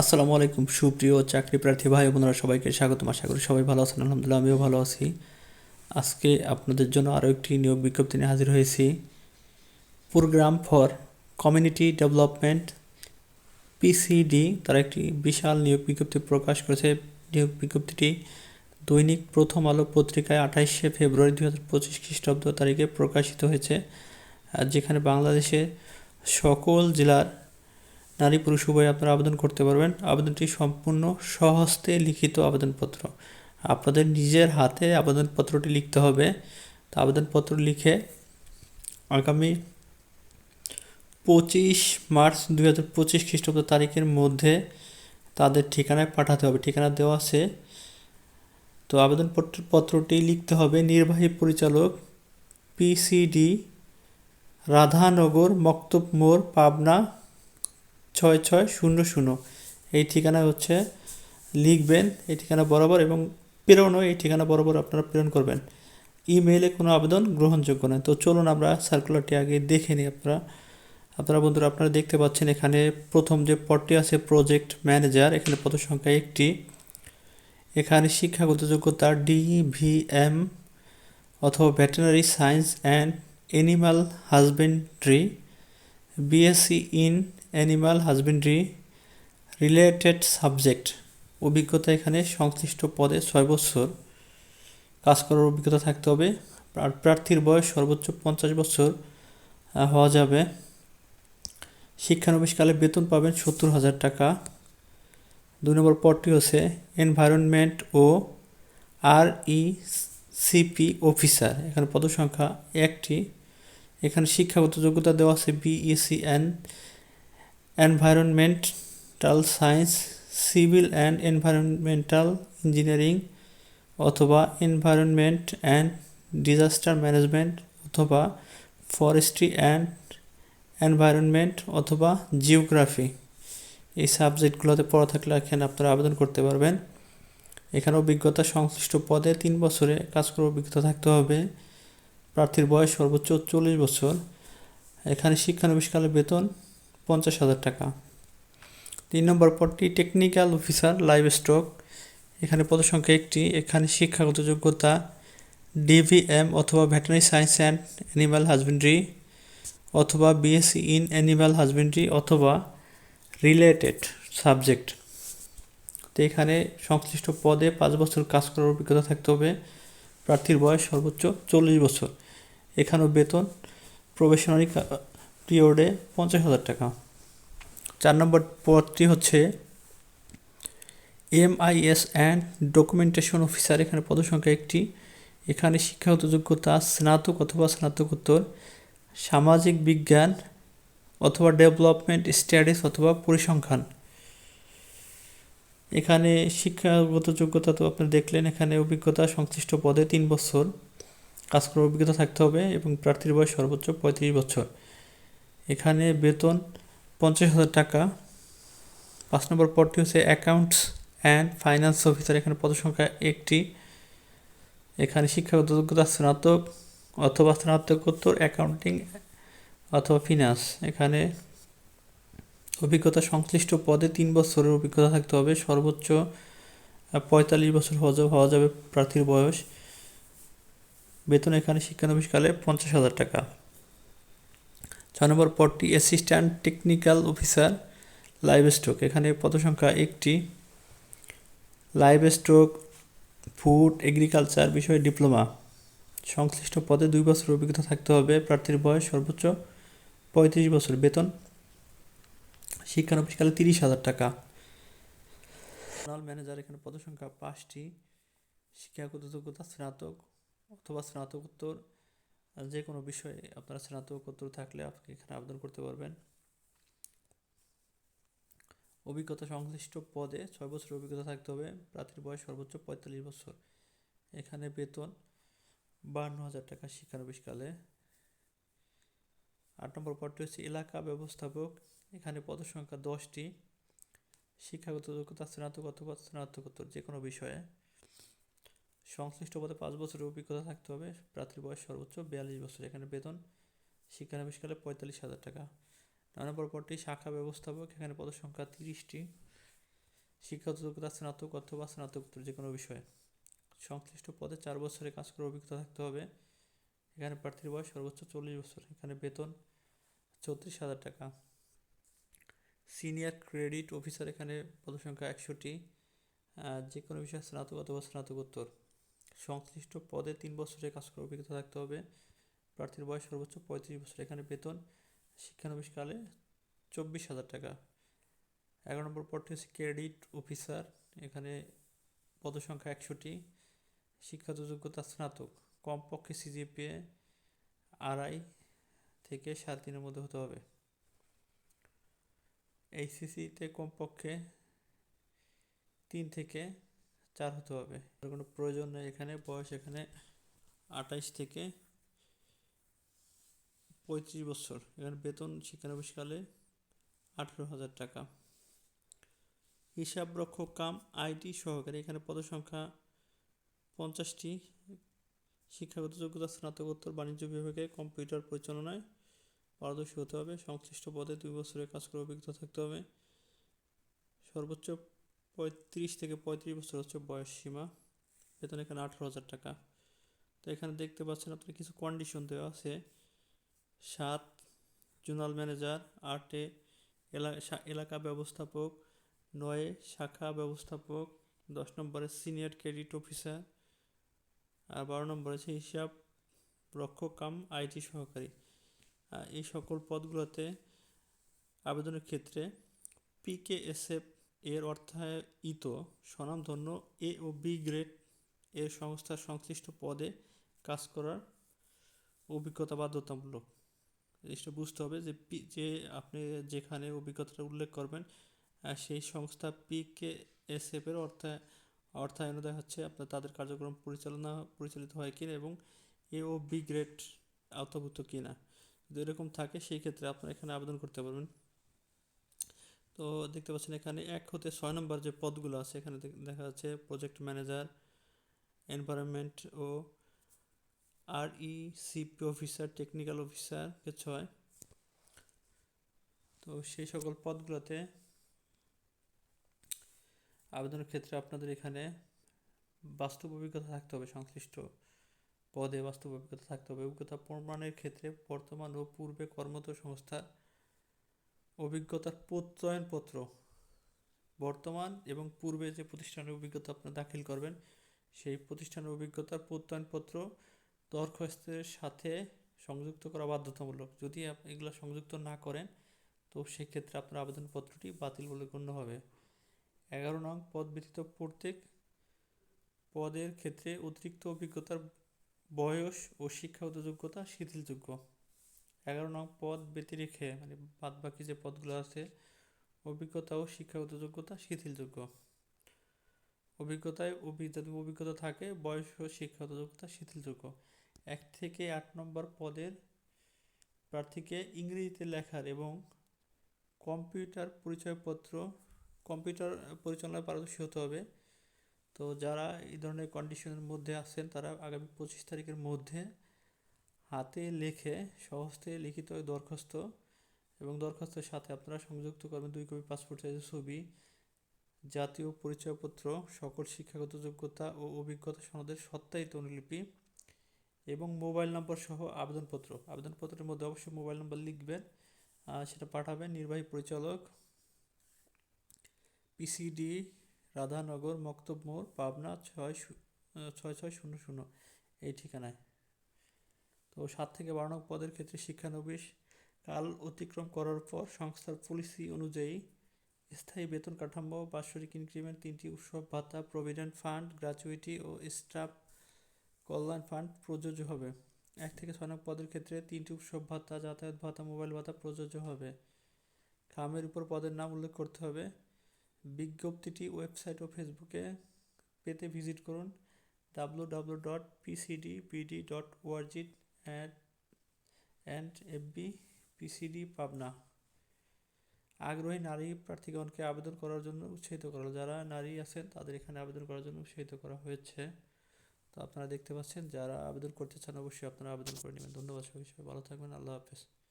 আসসালামু আলাইকুম, সুপ্রিয় চাকরি প্রার্থী ভাই বোনেরা সবাইকে স্বাগতম। আশা করি সবাই ভালো আছেন, আলহামদুলিল্লাহ আমিও ভালো আছি। আজকে আপনাদের জন্য আরও একটি নিয়োগ বিজ্ঞপ্তি নিয়ে হাজির হয়েছি। Programme for community development, PCD, তারা একটি বিশাল নিয়োগ বিজ্ঞপ্তি প্রকাশ করেছে। নিয়োগ বিজ্ঞপ্তিটি দৈনিক প্রথম আলো পত্রিকায় আঠাইশে ফেব্রুয়ারি দু হাজার পঁচিশ খ্রিস্টাব্দ তারিখে প্রকাশিত হয়েছে, যেখানে বাংলাদেশের সকল জেলার নারী পুরুষ উভয় আপনারা আবেদন করতে পারবেন। আবেদনটি সম্পূর্ণ স্বহস্তে লিখিত আবেদনপত্র। আপনাদের নিজের হাতে আবেদনপত্রটি লিখতে হবে। তো আবেদনপত্র লিখে আগামী পঁচিশ মার্চ দুই হাজার পঁচিশ খ্রিস্টাব্দ তারিখের মধ্যে তাদের ঠিকানায় পাঠাতে হবে। ঠিকানা দেওয়া আছে। তো আবেদনপত্র পত্রটি লিখতে হবে নির্বাহী পরিচালক পিসিডি রাধানগর, মক্তব মোড়, পাবনা ছয় ছয় শূন্য শূন্য। এই ঠিকানা হচ্ছে লিখবেন, এই ঠিকানা বরাবর এবং প্রেরণও এই ঠিকানা বরাবর আপনারা প্রেরণ করবেন। ইমেইলে কোনো আবেদন গ্রহণযোগ্য নয়। তো চলুন আমরা সার্কুলারটি আগে দেখে নিই আপনারা। আপনারা বন্ধুরা, আপনারা দেখতে পাচ্ছেন এখানে প্রথম যে পদটি আছে প্রজেক্ট ম্যানেজার এখানে পদ সংখ্যা একটি। এখানে শিক্ষাগত যোগ্যতা ডিভিএম অথবা veterinary science and animal husbandry BSc in animal husbandry related subject অভিজ্ঞতা এখানে সংশ্লিষ্ট পদে ছয় বছর। কাজ করার অভিজ্ঞতা থাকতে হবে। প্রার্থীর বয়স সর্বোচ্চ পঞ্চাশ বছর হওয়া যাবে। শিক্ষানবিশকালে বেতন পাবেন সত্তর হাজার টাকা। দুই নম্বর পদটি হচ্ছে এনভায়রনমেন্ট ও আর ই সিপি অফিসার এখানে পদসংখ্যা একটি। এখানে শিক্ষাগত যোগ্যতা দেওয়া আছে BSc and environmental science civil and environmental engineering অথবা এনভায়রনমেন্ট অ্যান্ড ডিজাস্টার ম্যানেজমেন্ট অথবা ফরেস্ট্রি অ্যান্ড এনভায়রনমেন্ট অথবা জিওগ্রাফি এই সাবজেক্টগুলোতে পড়া থাকলে এখানে আপনারা আবেদন করতে পারবেন। এখানে অভিজ্ঞতা সংশ্লিষ্ট পদে তিন বছরে কাজ করার অভিজ্ঞতা থাকতে হবে। প্রার্থীর বয়স সর্বোচ্চ চল্লিশ বছর। এখানে শিক্ষানবিশকালে বেতন পঞ্চাশ হাজার টাকা। তিন নম্বর পদটি টেকনিক্যাল অফিসার লাইভ স্টক এখানে পদসংখ্যা একটি। এখানে শিক্ষাগত যোগ্যতা ডিভিএম অথবা veterinary science and animal husbandry অথবা বিএসসি ইন অ্যানিম্যাল হাজবেন্ড্রি অথবা রিলেটেড সাবজেক্ট তো এখানে সংশ্লিষ্ট পদে পাঁচ বছর কাজ করার অভিজ্ঞতা থাকতে হবে। প্রার্থীর বয়স সর্বোচ্চ চল্লিশ বছর। এখানেও বেতন প্রবেশনারি পিরিয়ডে পঞ্চাশ হাজার টাকা। চার নম্বর পদটি হচ্ছে এমআইএস অ্যান্ড ডকুমেন্টেশন অফিসার। এখানে পদসংখ্যা একটি। এখানে শিক্ষাগত যোগ্যতা, স্নাতক অথবা স্নাতকোত্তর, সামাজিক বিজ্ঞান অথবা ডেভেলপমেন্ট স্টাডিজ অথবা পরিসংখ্যান। এখানে শিক্ষাগত যোগ্যতা তো আপনি দেখলেন, এখানে অভিজ্ঞতা সংশ্লিষ্ট পদে তিন বছর। কাজ করার অভিজ্ঞতা থাকতে হবে এবং প্রার্থীর বয়স সর্বোচ্চ পঁয়ত্রিশ বছর। এখানে বেতন পঞ্চাশ হাজার টাকা। পাঁচ নম্বর পদটি হচ্ছে অ্যাকাউন্টস অ্যান্ড ফাইন্যান্স অফিসার এখানে পদসংখ্যা একটি। এখানে শিক্ষাগত যোগ্যতা স্নাতক অথবা স্নাতকোত্তর অ্যাকাউন্টিং অথবা ফিনান্স এখানে অভিজ্ঞতা সংশ্লিষ্ট পদে তিন বছরের অভিজ্ঞতা থাকতে হবে। সর্বোচ্চ পঁয়তাল্লিশ বছর হওয়া যাবে প্রার্থীর বয়স। বেতন এখানে শিক্ষানবিশকালে পঞ্চাশ হাজার টাকা। ছয় নম্বর পদটি assistant technical officer livestock এখানে পদসংখ্যা একটি। লাইভ স্টক ফুড এগ্রিকালচার বিষয়ে ডিপ্লোমা সংশ্লিষ্ট পদে দুই বছর অভিজ্ঞতা থাকতে হবে। প্রার্থীর বয়স সর্বোচ্চ পঁয়ত্রিশ বছর। বেতন? শিক্ষানবিশকালে তিরিশ হাজার টাকা। ম্যানেজার এখানে পদসংখ্যা পাঁচটি। শিক্ষাগত যোগ্যতা স্নাতক অথবা স্নাতকোত্তর। যে কোনো বিষয়ে আপনারা স্নাতকোত্তর থাকলে আপনি এখানে আবেদন করতে পারবেন। অভিজ্ঞতা সংশ্লিষ্ট পদে ছয় বছর অভিজ্ঞতা থাকতে হবে। প্রার্থীর বয়স সর্বোচ্চ পঁয়তাল্লিশ বছর। এখানে বেতন বান্ন হাজার টাকা শিক্ষানবিশকালে। আট নম্বর পদটি হচ্ছে এলাকা ব্যবস্থাপক। এখানে পদসংখ্যা দশটি। শিক্ষাগত যোগ্যতা, স্নাতক অথবা স্নাতকোত্তর যে কোনো বিষয়ে। সংশ্লিষ্ট পদে পাঁচ বছরের অভিজ্ঞতা থাকতে হবে। প্রার্থীর বয়স সর্বোচ্চ বিয়াল্লিশ বছর। এখানে বেতন শিক্ষানবিশকালে পঁয়তাল্লিশ হাজার টাকা। নয় নম্বর পদটি শাখা ব্যবস্থাপক, এখানে পদের সংখ্যা তিরিশটি। শিক্ষাগত যোগ্যতা স্নাতক অথবা স্নাতকোত্তর যে কোনো বিষয়ে। সংশ্লিষ্ট পদে চার বছরে কাজ করার অভিজ্ঞতা থাকতে হবে। এখানে প্রার্থীর বয়স সর্বোচ্চ চল্লিশ বছর। এখানে বেতন, চৌত্রিশ হাজার টাকা। সিনিয়র ক্রেডিট অফিসার, এখানে পদসংখ্যা একশোটি যে কোনো বিষয়ে স্নাতক অথবা স্নাতকোত্তর। সংশ্লিষ্ট পদে তিন বছরের কাজ করার অভিজ্ঞতা থাকতে হবে। প্রার্থীর বয়স সর্বোচ্চ পঁয়ত্রিশ বছর। এখানে বেতন শিক্ষানবিশকালে চব্বিশ হাজার টাকা। এগারো নম্বর পদটি হচ্ছে ক্রেডিট অফিসার। এখানে পদসংখ্যা একশোটি শিক্ষাগত যোগ্যতা স্নাতক। কমপক্ষে সিজিপিএ আড়াই থেকে সাড়ে তিনের মধ্যে হতে হবে। এইচসিসিতে কমপক্ষে তিন থেকে চার হতে হবে। কোনো প্রয়োজন নেই এখানে। বয়স এখানে আঠাইশ থেকে পঁয়ত্রিশ বছর। এখানে বেতন শিক্ষানবিশকালে আঠেরো হাজার টাকা। হিসাবরক্ষক কাম আইটি সহকারী এখানে পদসংখ্যা পঞ্চাশটি। শিক্ষাগত যোগ্যতা, স্নাতকোত্তর, বাণিজ্য বিভাগে কম্পিউটার পরিচালনায় পারদর্শী হতে হবে। সংশ্লিষ্ট পদে দুই বছরের কাজ করার অভিজ্ঞতা থাকতে হবে। সর্বোচ্চ পঁয়ত্রিশ থেকে পঁয়ত্রিশ বছর হচ্ছে বয়স সীমা। বেতন এখানে আঠারো হাজার টাকা। তো এখানে দেখতে পাচ্ছেন আপনার কিছু কন্ডিশন দেওয়া আছে। সাত জোনাল ম্যানেজার আটে এলাকা ব্যবস্থাপক, নয়ে শাখা ব্যবস্থাপক, দশ নম্বরে সিনিয়র ক্রেডিট অফিসার আর বারো নম্বরে আছে হিসাব রক্ষক কাম আইটি সহকারী। এই সকল পদগুলোতে আবেদনের ক্ষেত্রে পিকেএসএফ এর অর্থায়িত স্বনামধন্য এ ও বি গ্রেড এর সংস্থার সংশ্লিষ্ট পদে কাজ করার অভিজ্ঞতা বাধ্যতামূলক। জিনিসটা বুঝতে হবে যে পি যে আপনি যেখানে অভিজ্ঞতাটা উল্লেখ করবেন সেই সংস্থা পিকেএসএফ এর অর্থায়, অর্থায়ন দেওয়া হচ্ছে আপনার তাদের কার্যক্রম পরিচালনা, পরিচালিত হয় কিনা এবং এ ও বি গ্রেড আওতাভুক্ত কিনা। যদি এরকম থাকে, সেই ক্ষেত্রে আপনারা এখানে আবেদন করতে পারবেন। তো দেখতে পাচ্ছেন এখানে এক হতে ছয় নম্বর যে পদগুলো আছে, এখানে দেখা যাচ্ছে প্রজেক্ট ম্যানেজার এনভায়রনমেন্ট ও R E CP officer technical officer ছয়। তো সেই সকল পদগুলোতে আবেদনের ক্ষেত্রে আপনাদের এখানে বাস্তব অভিজ্ঞতা থাকতে হবে, সংশ্লিষ্ট পদে বাস্তব অভিজ্ঞতা থাকতে হবে। অভিজ্ঞতা প্রমাণের ক্ষেত্রে বর্তমান ও পূর্বে কর্মরত সংস্থার অভিজ্ঞতার প্রত্যয়নপত্র বর্তমান এবং পূর্বে যে প্রতিষ্ঠানের অভিজ্ঞতা আপনার দাখিল করবেন, সেই প্রতিষ্ঠানের অভিজ্ঞতার প্রত্যয়নপত্র দরখাস্তের সাথে সংযুক্ত করা বাধ্যতামূলক। যদি আপনি এগুলো সংযুক্ত না করেন, তো সেক্ষেত্রে আপনার আবেদনপত্রটি বাতিল বলে গণ্য হবে। এগারো নং পদ ব্যতীত প্রত্যেক পদের ক্ষেত্রে অতিরিক্ত অভিজ্ঞতার বয়স ও শিক্ষাগত যোগ্যতা শিথিলযোগ্য। এগারো নং পদ ব্যতি রেখে মানে বাদ বাকি যে পদগুলো আছে, অভিজ্ঞতা ও শিক্ষাগত যোগ্যতা শিথিলযোগ্য। অভিজ্ঞতায় অভিজ্ঞতা অভিজ্ঞতা থাকে, বয়স ও শিক্ষাগত যোগ্যতা শিথিলযোগ্য। এক থেকে আট নম্বর পদের প্রার্থীকে ইংরেজিতে লেখার এবং কম্পিউটার পরিচয়পত্র, কম্পিউটার পরিচালনায় পারদর্শী হতে হবে। তো যারা এই ধরনের কন্ডিশনের মধ্যে আছেন, তারা আগামী পঁচিশ তারিখের মধ্যে হাতে লেখে, সহজতে লিখিত দরখাস্ত এবং দরখাস্তের সাথে আপনারা সংযুক্ত করবেন দুই কপি পাসপোর্ট সাইজের ছবি, জাতীয় পরিচয়পত্র, সকল শিক্ষাগত যোগ্যতা ও অভিজ্ঞতা সনদের সত্যায়িত অনুলিপি এবং মোবাইল নম্বর সহ আবেদনপত্র। আবেদনপত্রের মধ্যে অবশ্যই মোবাইল নম্বর লিখবেন সেটা পাঠাবেন নির্বাহী পরিচালক পিসিডি রাধানগর, মক্তব মোড়, পাবনা ছয় ছয় ছয় শূন্য শূন্য, এই ঠিকানায়। তো সাত থেকে বারো নং পদের ক্ষেত্রে শিক্ষানবিশ কাল অতিক্রম করার পর সংস্থার পলিসি অনুযায়ী স্থায়ী বেতন কাঠামো, বাৎসরিক ইনক্রিমেন্ট তিনটি উৎসব, ভাতা প্রভিডেন্ট ফান্ড গ্র্যাচুইটি ও স্টাফ কল্যাণ ফান্ড প্রযোজ্য হবে। এক থেকে ছয় নং পদের ক্ষেত্রে তিনটি উৎসব, ভাতা, যাতায়াত ভাতা মোবাইল ভাতা প্রযোজ্য হবে। খামের উপর পদের নাম উল্লেখ করতে হবে। বিজ্ঞপ্তিটি ওয়েবসাইট ও ফেসবুকে পেতে ভিজিট করুন। W W dot PCD dot org at and FB PCD Pabna. আগ্রহী নারী প্রার্থীগণকে আবেদন করার জন্য উৎসাহিত করা যারা নারী আছেন, তাদের এখানে আবেদন করার জন্য উৎসাহিত করা হয়েছে। তো আপনারা দেখতে পাচ্ছেন, যারা আবেদন করতে চান, অবশ্যই আপনারা আবেদন করে নেবেন। ধন্যবাদ সবাই ভালো থাকবেন। আল্লাহ হাফেজ।